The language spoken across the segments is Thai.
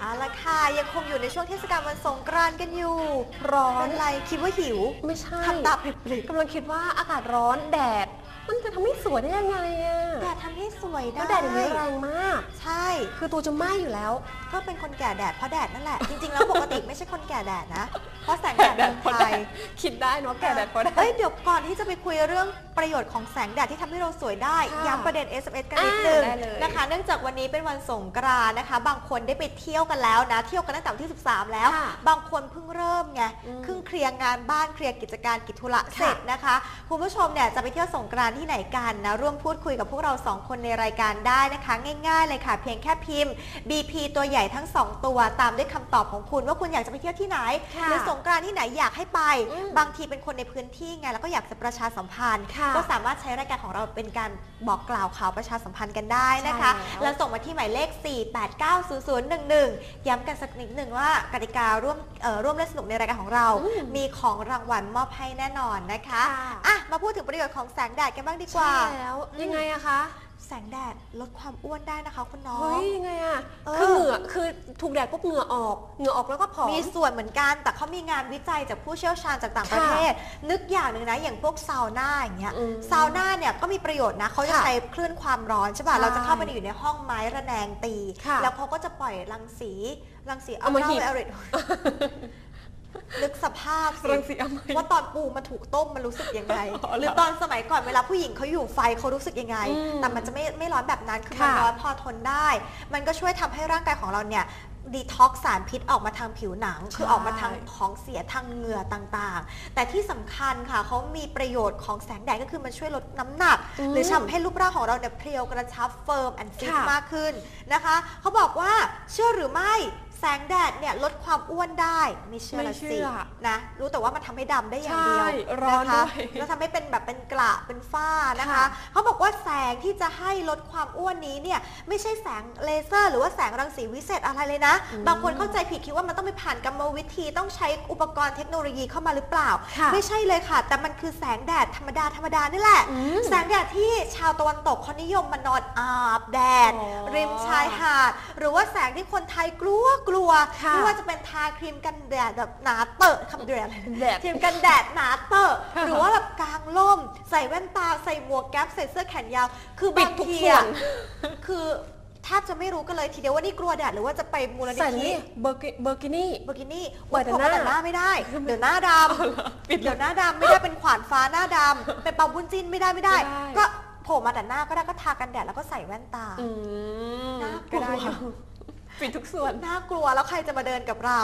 เอาละค่ะยังคงอยู่ในช่วงเทศกาลวันสงกรานต์กันอยู่ ร้อนอะไรคิดว่าหิวไม่ใช่ทำตาปริบกำลังคิดว่าอากาศร้อนแดด มันจะทำให้สวยได้ยังไงอะๆแดดทำให้สวยได้ แล้วแดดอย่างนี้แรงมาก ใช่ คือตัวจะไหม้อยู่แล้ว ก็เป็นคนแก่แดดเพราะแดดนั่นแหละ จริงๆ แล้วปกติไม่ใช่คนแก่แดดนะ เพราะแสงแดดเมืองไทยคิดได้เนาะแก่แดดเพราะแดด เอ้ยเดี๋ยวก่อนที่จะไปคุยเรื่องประโยชน์ของแสงแดดที่ทำให้เราสวยได้ค่ะย้ำประเด็น SMS กันนิดนึงอ่าได้เลย นะคะ เนื่องจากวันนี้เป็นวันสงกรานต์นะคะ บางคนได้ไปเที่ยวกันแล้วนะ เที่ยวกันตั้งแต่วันที่ 13 แล้ว ค่ะบางคนเพิ่งเริ่มไงอืมครึ่งเคลียร์งานบ้านเคลียร์กิจการกิจธุระเสร็จนะคะคุณผู้ชมเนี่ยจะไปเที่ยวสงกรานต์ที่ไหนกันนะร่วมพูดคุยกับพวกเราสองคนในรายการได้นะคะ ง่ายๆเลยค่ะ เพียงแค่พิมพ์ BP ตัวใหญ่ทั้งสองตัวตามด้วยคำตอบของคุณ ว่าคุณอยากจะไปเที่ยวที่ไหน ค่ะหรือสงกรานต์ที่ไหนอยากให้ไป อืมบางทีเป็นคนในพื้นที่ไงแล้วก็อยากจะประชาสัมพันธ์ ค่ะก็สามารถใช้รายการของเราเป็นการบอกกล่าวข่าวประชาสัมพันธ์กันได้นะคะ ใช่แล้ว แล้วส่งมาที่หมายเลข 4890011 ย้ำกันสักนิดหนึ่งว่ากติการ่วมเอ่อร่วมเล่นสนุกในรายการของเรา อืมมีของรางวัลมอบให้แน่นอนนะคะค่ะ อะ มาพูดถึงประโยชน์ของแสงแดดกันบ้างดีกว่า ใช่แล้วอืมยังไงอะคะแสงแดดลดความอ้วนได้นะคะคุณน้อเฮ้งยยังไงอะเออ คือเหงื่อคือถูกแดดปุ๊บเหงื่อออกเหงื่อออกแล้วก็ผอม มีส่วนเหมือนกัน แต่เขามีงานวิจัยจากผู้เชี่ยวชาญจากต่างประเทศ นึกอย่างหนึ่งนะ อย่างพวกซาวน่าอย่างเงี้ย อืมซาวน่าเนี่ยก็มีประโยชน์นะ เขาจะค่ะใช้คลื่นความร้อนใช่ป่ะ ใช่เราจะเข้าไปอยู่ในห้องไม้ระแนงตี ค่ะแล้วเขาก็จะปล่อยรังสี รังสีเอามาหิบเอริด นึกสภาพสิรังสีอำมหิตว่าตอนปูมันถูกต้มมันรู้สึกยังไงอ๋อเหรอหรือตอนสมัยก่อนเวลาผู้หญิงเขาอยู่ไฟเขารู้สึกยังไงอืมแต่มันจะไม่ไม่ร้อนแบบนั้นคือมันค่ะร้อนพอทนได้ มันก็ช่วยทำให้ร่างกายของเราเนี่ยดีท็อกสารพิษออกมาทางผิวหนัง คือออกมาทางของเสียทางเหงื่อต่างๆ แต่ที่สำคัญค่ะเขามีประโยชน์ของแสงแดดก็คือมันช่วยลดน้ำหนักอืมหรือทำให้รูปร่างของเราเนี่ยเพรียวกระชับเฟิร์มแอนด์ฟิตค่ะมากขึ้นนะคะเขาบอกว่าเชื่อหรือไม่ แสงแดดเนี่ยลดความอ้วนได้ไม่เชื่อไม่ละเชื่สิอนะรู้แต่ว่ามันทำให้ดำได้อย่างเดียวใช่ร้อนนะคะด้วยแล้วทำให้เป็นแบบเป็นกระเป็นฝ้านะคะค่ะเขาบอกว่าแสงที่จะให้ลดความอ้วนนี้เนี่ยไม่ใช่แสงเลเซอร์ หรือว่าแสงรังสีวิเศษอะไรเลยนะอืมบางคนเข้าใจผิดคิดว่ามันต้องไปผ่านกรรมวิธีต้องใช้อุปกรณ์เทคโนโลยีเข้ามาหรือเปล่าค่ะไม่ใช่เลยค่ะ แต่มันคือแสงแดดธรรมดาธรรมดานี่แหละอืมแสงแดดที่ชาวตะวันตกเขานิยมมานอนอาบแดดอ๋อริมชายหาด หรือว่าแสงที่คนไทยกลัวกลัวค่ะไม่ว่าจะเป็นทาครีมกันแดดแบบหนาเตอะคำเดือดอะไรนะแดด ครีมกันแดดหนาเตอะค่ะหรือว่าแบบกลางร่ม ใส่แว่นตาใส่หมวกแก๊ปใส่เสื้อแขนยาว คือปิบาดงทุกทีส่วอะน คือแทบจะไม่รู้กันเลยทีเดียวว่านี่กลัวแดดหรือว่าจะไปมูลนิใส่ธินี่เบอร์กิเบอร์กินี่เบอร์กินี่เปิดแต่ผมหน้า แต่หน้าไม่ได้ เดี๋ยวหน้าดปิดำเดี๋ยวหน้าดำไม่ได้เป็นขวานฟ้าหน้าดำเป็นเปาบุญจิ้นไม่ได้ไม่ได้ไม่ได้ ก็โผล่มาแต่หน้าก็ได้ก็ทากันแดดแล้วก็ใส่แว่นตา อืมน่ากลัว ก็ได้อยู่ ปิดทุกส่วน น่ากลัวแล้วใครจะมาเดินกับเรา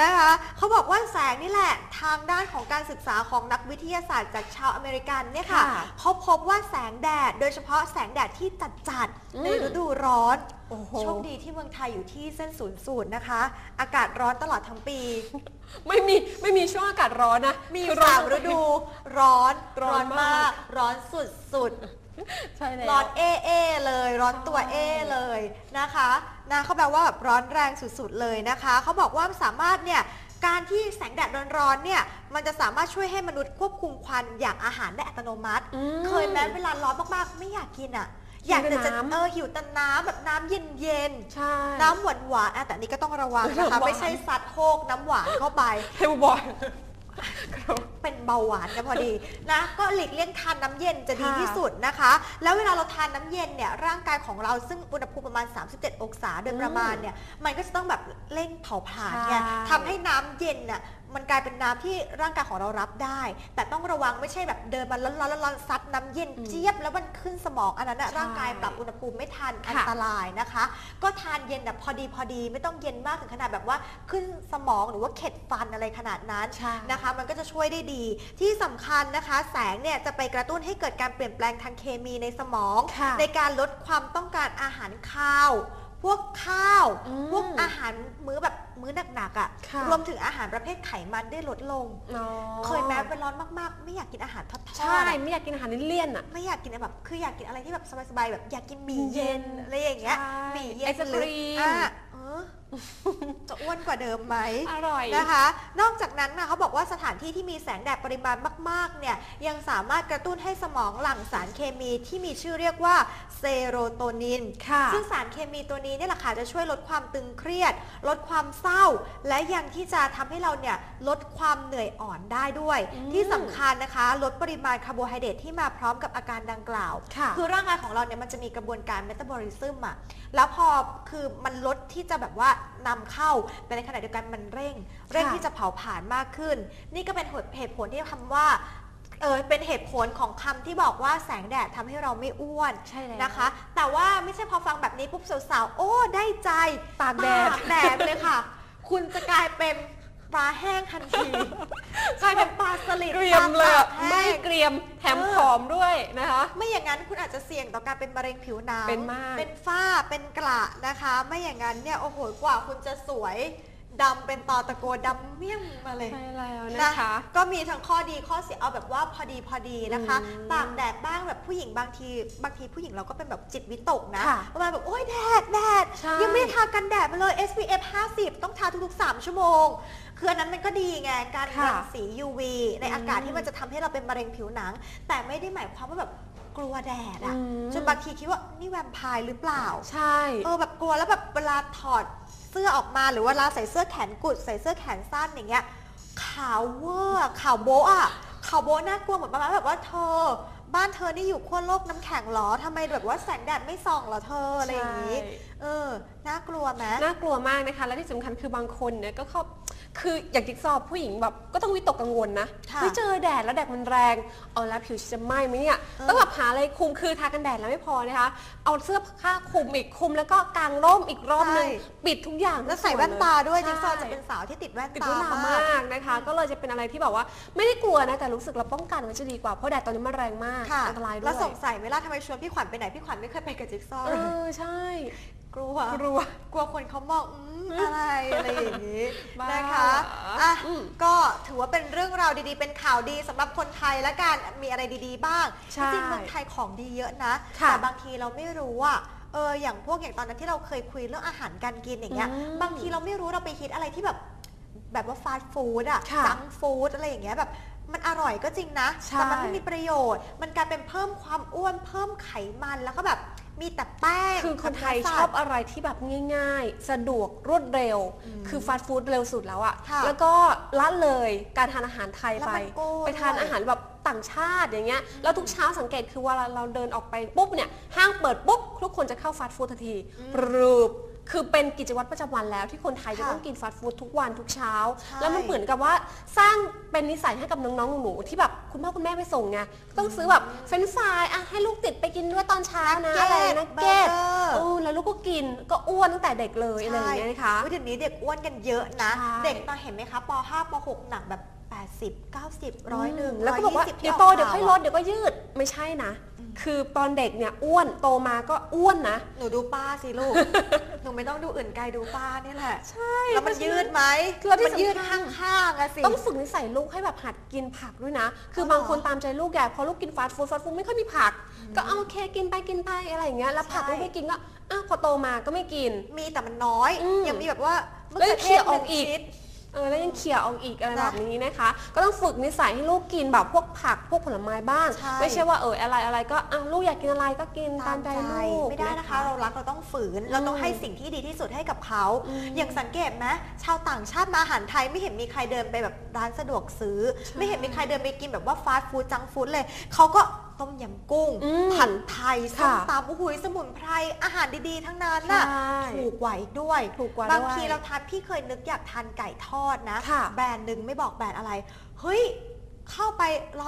นะคะเขาบอกว่าแสงนี่แหละทางด้านของการศึกษาของนักวิทยาศาสตร์จากชาวอเมริกันเนี่ยค่ะค่ะเขาพบว่าแสงแดด โดยเฉพาะแสงแดดที่จัดจัดๆอืมในฤดูร้อน โอ้โห โชคดีที่เมืองไทยอยู่ที่เส้นศูนย์สูตรนะคะ อากาศร้อนตลอดทั้งปี ไม่มีไม่มีช่วงอากาศร้อนนะมีคือสามฤดู ร้อน ร้อนมากร้อนสุดสุด ใช่แล้วร้อนเอเอเลยร้อนตัวเอเลยนะคะนะเขาแปลว่าแบบร้อนแรงสุดๆเลยนะคะเขาบอกว่าสามารถเนี่ยการที่แสงแดดร้อนๆเนี่ยมันจะสามารถช่วยให้มนุษย์ควบคุมควันอย่างอาหารได้อัตโนมัติอืมเคยแม้เวลาร้อนมากๆ ไม่อยากกินอะหิวอยากแต่จะน้ำเออหิวแต่น้ำแบบน้ำเย็นๆใช่น้ำหวานหวานๆอะแต่อันนี้ก็ต้องระวังนะคะน้ำหวานไม่ใช่ซัดโคกน้ำหวานเข้าไปเฮลบอย เป็นเบาหวานกันพอดีนะก็หลีกเลี่ยงทานน้ำเย็นจะดีค่ะที่สุดนะคะ แล้วเวลาเราทานน้ำเย็นเนี่ยร่างกายของเราซึ่งอุณหภูมิประมาณ 37 องศาโดยประมาณเนี่ยมันก็จะต้องแบบเร่งเผาผลาญไงใช่ทำให้น้ำเย็นน่ะมันกลายเป็นน้ำที่ร่างกายของเรารับได้ แต่ต้องระวังไม่ใช่แบบเดินมาร้อนๆร้อนๆซัดน้ำเย็นเจี๊ยบแล้วมันขึ้นสมองอันนั้นน่ะใช่ร่างกายปรับอุณหภูมิไม่ทันค่ะอันตรายนะคะ ก็ทานเย็นแบบพอดีพอดี ไม่ต้องเย็นมากถึงขนาดแบบว่าขึ้นสมองหรือว่าเข็ดฟันอะไรขนาดนั้นใช่นะคะ มันก็จะช่วยได้ดี ที่สำคัญนะคะ แสงเนี่ยจะไปกระตุ้นให้เกิดการเปลี่ยนแปลงทางเคมีในสมองค่ะในการลดความต้องการอาหารข้าว พวกข้าวอืมพวกอาหารมื้อแบบมื้อหนักๆอะ่ะค่ะ รวมถึงอาหารประเภทไขมันได้ลดลงอ๋อเคยแม้เป็นร้อนมากๆ ไม่อยากกินอาหารทอดๆใช่อะไม่อยากกินอาหารเลี่ยนๆอะ ไม่อยากกินแบบ คืออยากกินอะไรที่แบบสบายๆแบบอยากกินหมี่เย็นอะไรอย่างเงี้ยใช่หมี่เย็นไอศกรีมหออะเออ จะอ้อ้วนกว่าเดิมไหมอร่อยนะคะ นอกจากนั้นนะเขาบอกว่าสถานที่ที่มีแสงแดดปริมาณมากๆเนี่ยยังสามารถกระตุ้นให้สมองหลั่งสารเคมีที่มีชื่อเรียกว่าเซโรโทนินค่ะซึ่งสารเคมีตัวนี้เนี่ยแหละค่ะจะช่วยลดความตึงเครียด ลดความเศร้า และยังที่จะทำให้เราเนี่ยลดความเหนื่อยอ่อนได้ด้วยอืมที่สำคัญนะคะ ลดปริมาณคาร์โบไฮเดรตที่มาพร้อมกับอาการดังกล่าวค่ะคือร่างกายของเราเนี่ยมันจะมีกระบวนการเมตาบอลิซึมอะแล้วพอคือมันลดที่จะแบบว่านำเข้าแต่ในขณะเดียวกันมันเร่ง เร่งค่ะที่จะเผาผลาญมากขึ้น นี่ก็เป็นเหตุผลที่คำว่าเออเป็นเหตุผลของคำที่บอกว่าแสงแดดทำให้เราไม่อ้วนใช่แล้ว นะคะ แต่ว่าไม่ใช่พอฟังแบบนี้ปุ๊บสาวๆโอ้ได้ใจ ตากแดด ตากแดดเลยค่ะ คุณจะกลายเป็น ปลาแห้งทันทีกลายเป็นปลาสลิดเกรียมเลยปาอะปากแห้ไม่ง เกรียมแถมเออ ผอมด้วยนะคะ ไม่อย่างนั้นคุณอาจจะเสี่ยงต่อการเป็นมะเร็งผิวหนังเป็นมาก เป็นฝ้าเป็นกระนะคะ ไม่อย่างนั้นเนี่ยโอ้โหกว่าคุณจะสวย ดำเป็นตอตะโกดำเมี่ยงมาเลย ใช่แล้วนะนะคะ ก็มีทั้งข้อดีข้อเสียเอาแบบว่าพอดีพอดีนะคะอืมตากแดดบ้างแบบผู้หญิงบางที บางทีผู้หญิงเราก็เป็นแบบจิตวิตกนะค่ะประมาณแบบโอ้ยแดดแดดใช่ ยังไม่ได้ทากันแดดมาเลย SPF 50 ต้องทาทุกๆ 3 ชั่วโมง คืออันนั้นมันก็ดีไงการค่ะรังสี UV ในอืมอากาศที่มันจะทำให้เราเป็นมะเร็งผิวหนัง แต่ไม่ได้หมายความว่าแบบกลัวแดดอะอืม จนบางทีคิดว่านี่แวมไพร์หรือเปล่า ใช่ เออแบบกลัวแล้วแบบเวลาถอดเสื้อออกมาหรือเวลาใส่เสื้อแขนกุด ใส่เสื้อแขนสั้นอย่างเงี้ยขาวเวอร์ขาวโบ๊ะอะขาวโบ๊ะน่ากลัวเหมือนประมาณแบบว่าเธอ บ้านเธอนี่อยู่ขั้วโลกน้ำแข็งเหรอทำไมแบบว่าแสงแดดไม่ส่องเหรอเธออะไรอย่างงี้ ใช่ เออ น่ากลัวไหม น่ากลัวมากนะคะ และที่สำคัญคือบางคนเนี่ยก็เข้าคืออย่างจิ๊กซอว์ผู้หญิงแบบก็ต้องวิตกกังวลนะค่ะไม่เจอแดดแล้วแดดมันแรงเอาแล้วผิวจะไหม้ไหมเนี่ยเออ ต้องแบบหาอะไรคลุมคือทากันแดดแล้วไม่พอนะคะเอาเสื้อผ้าคลุมอีกคลุมแล้วก็กางร่มอีกรอบหนึงปิดทุกอย่างแล้วใส่แว่นตาด้วยใช่จิ๊กซอว์จะเป็นสาวที่ติดแว่นติดตาแว่นตามมากมากนะคะ ก็เลยจะเป็นอะไรที่แบบว่าไม่ได้กลัวนะแต่รู้สึกเราป้องกันมันจะดีกว่าเพราะแดดตอนนี้มันแรงมากค่ะอันตรายด้แล้ววยสงสัยไหมล่ะทำไมชวนพี่ขวัญไปไหนพี่ขวัญไม่เคยไปกับจิ๊กซอว์เอเลยอใช่ กลัว กลัว กลัวคนเขามองอืมอะไรอะไรอย่างนี้บ้านะคะเหรออะอืมก็ถือว่าเป็นเรื่องราวดีๆ เป็นข่าวดีสำหรับคนไทยและกันมีอะไรดีๆ บ้างใช่จริงๆเมืองไทยของดีเยอะนะค่ะแต่บางทีเราไม่รู้อะเอออย่างพวกอย่างตอนนั้นที่เราเคยคุยเรื่องอาหารการกินอย่างเงี้ย อืมบางทีเราไม่รู้เราไปคิดอะไรที่แบบแบบว่าฟาสต์ฟู้ดอะค่ะ จังฟู้ดอะไรอย่างเงี้ยแบบ มันอร่อยก็จริงนะ ใช่ แต่มันไม่มีประโยชน์ มันกลายเป็นเพิ่มความอ้วนเพิ่มไขมันแล้วก็แบบมีแต่แป้งคือคนไทยกับชเนื้อบอะไรที่แบบง่าย ๆ สะดวกรวดเร็ว อืมคือฟาสต์ฟู้ดเร็วสุดแล้วอะค่ะแล้วก็ละเลยการทานอาหารไทยแล้วไป มันโก้ไปทานด้วยอาหารแบบต่างชาติอย่างเงี้ย แล้วทุกเช้าสังเกตคือเวลาเราเดินออกไปปุ๊บเนี่ยห้างเปิดปุ๊บทุกคนจะเข้าฟาสต์ฟู้ดทันทีอืมปรูบ คือเป็นกิจวัตรประจำวันแล้วที่คนไทยจะค่ะต้องกินฟาสต์ฟู้ดทุกวันทุกเช้า ใช่ แล้วมันเหมือนกับว่าสร้างเป็นนิสัยให้กับน้องๆหนูๆที่แบบคุณพ่อคุณแม่ไปส่งไงต้องซื้อแบบเฟรนช์ฟรายอะให้ลูกติดไปกินด้วยตอนเช้านะอะไรนะเก็ตเบอร์เกอร์เออแล้วลูกก็กินก็อ้วนตั้งแต่เด็กเลยอะไรอย่างเงี้ยนะคะใช่เดี๋ยวนี้เด็กอ้วนกันเยอะนะ ใช่ เด็กตอนเห็นไหมคะป .5 ป .6 หนักแบบ 80 90ร้อยหนึ่งแล้วก็บอกว่า120เดี๋ยวที่โตกเดี๋ยวค่อยลข่าดเดี๋ยวก็ยืดไม่ใช่นะอืม คือตอนเด็กเนี่ยอ้วนโตมาก็อ้วนนะ หนูดูป้าสิลูก หนูไม่ต้องดูอื่นไกลดูป้านี่แหละ ใช่แล้วมันยืดไหมแล้วที่มันยืดสำคัญข้างๆอะสิ ต้องฝึกนิสัยลูกให้แบบหัดกินผักด้วยนะ คืออบางคนตามใจลูกใหญ่พอลูกกินฟาสต์ฟู้ดฟาสต์ฟู้ดไม่ค่อยมีผัก ก็เอาโอเคกินไปกินไปอะไรอย่างเงี้ย แล้วผักใช่ลูกไม่กินก็อ้าวพอโตมาก็ไม่กิน มีแต่มันน้อยอืมยังมีแบบว่าแล้วยังเคี่ยวออกหนึ่งอีกชิ้น เออแล้วยังเขี่ยออกอีกอะไรนะแบบนี้นะคะ ก็ต้องฝึกนิสัยให้ลูกกินแบบพวกผักพวกผลไม้บ้าง ใช่ ไม่ใช่ว่าเอออะไรอะไรก็อะลูกอยากกินอะไรก็กินตามใจลูก ไม่ได้นะคะ เรารักเราต้องฝืน เราต้องให้สิ่งที่ดีที่สุดให้กับเขา อืมอย่างสังเกตไหมชาวต่างชาติมาอาหารไทยไม่เห็นมีใครเดินไปแบบร้านสะดวกซื้อใช่ไม่เห็นมีใครเดินไปกินแบบว่าฟาสต์ฟู้ดจังก์ฟู้ดเลยเขาก็ ต้มยำกุ้ง อืมผัดไทยส้มค่ะตำโอ้โหสมุนไพรอาหารดีๆ ทั้งนั้นน่ะใช่ถูกกว่าอีกด้วย ถูกกว่าบางด้วยทีเราทานพี่เคยนึกอยากทานไก่ทอดนะ ค่ะ แบรนด์หนึ่งไม่บอกแบรนด์อะไร เฮ้ย เข้าไป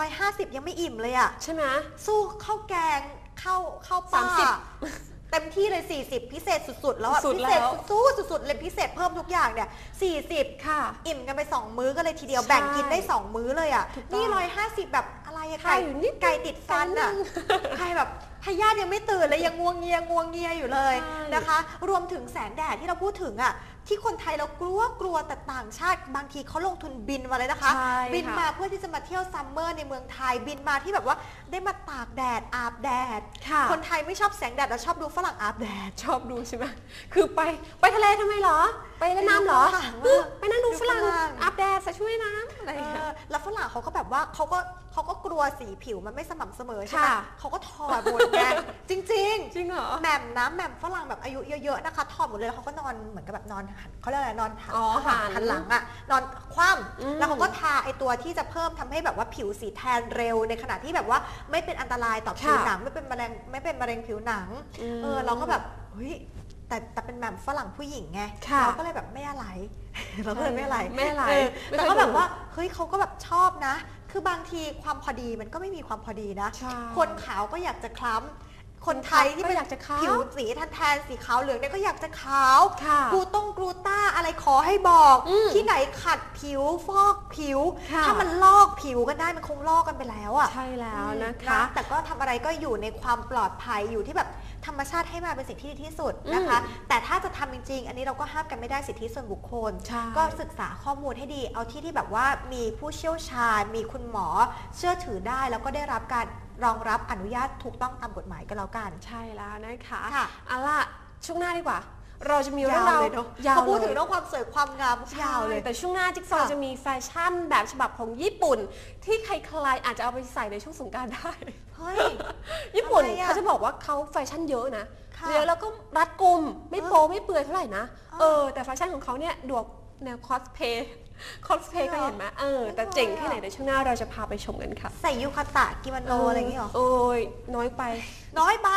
150 ยังไม่อิ่มเลยอะ ใช่ไหม สู้ข้าวแกงข้าวข้าวปลาสามสิบ เต็มที่เลย 40 พิเศษสุดๆ แล้วอะสุดพิแล้วเศษสู้สุดๆเลยพิเศษเพิ่มทุกอย่างเนี่ย 40 ค่ะ อิ่มกันไป 2 มื้อก็เลยทีเดียวใช่แบ่งกินได้ 2 มื้อเลยอะถูกต้องนี่ 150 แบบอะไรอะไข่ไก่อยู่นิดไก่ติดฟันอะนิดนึงใครแบบพยาธิยังไม่ตื่นเลยยังงวงเงียงวงเงียอยู่เลยใช่นะคะ รวมถึงแสงแดดที่เราพูดถึงอะ ที่คนไทยเรากลัวกลัวแต่ต่างชาติบางทีเขาลงทุนบินมาเลยนะคะ ใช่บินค่ะมาเพื่อที่จะมาเที่ยวซัมเมอร์ในเมืองไทยบินมาที่แบบว่าได้มาตากแดดอาบแดดค่ะคนไทยไม่ชอบแสงแดดแต่ชอบดูฝรั่งอาบแดด ชอบดูใช่ไหมคือไปไปทะเลทำไมเหรอ ไปเล่นน้ำเหรอฝรั่งเออไปนั่งดูฝรั่งดูฝรั่งอาบแดดใส่ชุดว่ายน้ำอะไรเออย่างเงี้ยอแล้วฝรั่งเขาก็แบบว่าเขาก็ เขาก็กลัวสีผิวมันไม่สม่ำเสมอใช่ไหมค่ะเขาก็ถอดหมดไงจริงจริงเหรอๆแหม่มนะแหม่มฝรั่งแบบอายุเยอะๆนะคะถอดหมดเลยแล้วเขาก็นอนเหมือนกับแบบนอนหันเขาเรียกอะไรนอนหันอ๋อหันหันหันหลังอะนอนคว่อืมำแล้วเขาก็ทาไอตัวที่จะเพิ่มทำให้แบบว่าผิวสีแทนเร็วในขณะที่แบบว่าไม่เป็นอันตรายต่อผิวค่ะหนังไม่เป็นมะเร็งไม่เป็นมะเร็งผิวหนังมเออเราก็แบบเฮ้ยแต่แต่เป็นแบบฝรั่งผู้หญิงไงค่ะเราก็เลยแบบไม่อะไร เราก็เลยไม่อะไรไม่อะไรเออไม่แต่เคยก็แบบดูว่าเฮ้ยเขาก็แบบชอบนะ คือบางทีความพอดีมันก็ไม่มีความพอดีนะ ใช่ คนขาวก็อยากจะคล้ำ คนไทยที่ก็เป็นอยากจะขาวผิวสีแทนๆสีขาวเหลืองเนี่ยก็อยากจะขาวค่ะกลูต้งกลูต้าอะไรขอให้บอก อืมที่ไหนขัดผิวฟอกผิว ค่ะ ถ้ามันลอกผิวกันได้มันคงลอกกันไปแล้วอะ ใช่แล้วนะคะ แต่ก็ทำอะไรก็อยู่ในความปลอดภัยอยู่ที่แบบธรรมชาติให้มาเป็นสิ่งที่ดีที่สุดนะคะ แต่ถ้า จะทำจริงๆอันนี้เราก็ห้ามกันไม่ได้สิทธิส่วนบุคคล ใช่ ก็ศึกษาข้อมูลให้ดี เอาที่ที่แบบว่ามีผู้เชี่ยวชาญ มีคุณหมอเชื่อถือได้ แล้วก็ได้รับการรองรับอนุญาตถูกต้องตามกฎหมายก็แล้วกัน ใช่แล้วนะคะค่ะ เอาล่ะช่วงหน้าดีกว่า เราจะมีเรื่องาววยารเลยเนาะยาวพอพูดเลยถึงเรื่องความสวยความงามยาวเลย แต่ช่วงหน้าจิ๊กซอว์ค่ะจะมีแฟชั่นแบบฉบับของญี่ปุ่น ที่ใครๆอาจจะเอาไปใส่ในช่วงสงกรารได้ เฮ้ย ญี่ปุ่นทำไมอะเขาจะบอกว่าเขาแฟชั่นเยอะนะค่ะเยอะแล้วก็รัดกุมไม่โปไม่เปื่อยเท่าไหร่นะอ๋อเออ แต่แฟชั่นของเขาเนี่ยดวกแนวคอสเพย์คอสเพย์จริก็งเหรอเห็นไหมเออ แต่ไม่เคยเจ๋งแค่ไหนอะในช่วงหน้าเราจะพาไปชมกันค่ะ ใส่ยูคาตะกิโมโนอะไรอย่างเงี้ยหรอ โอ้ยน้อยไป น้อยไป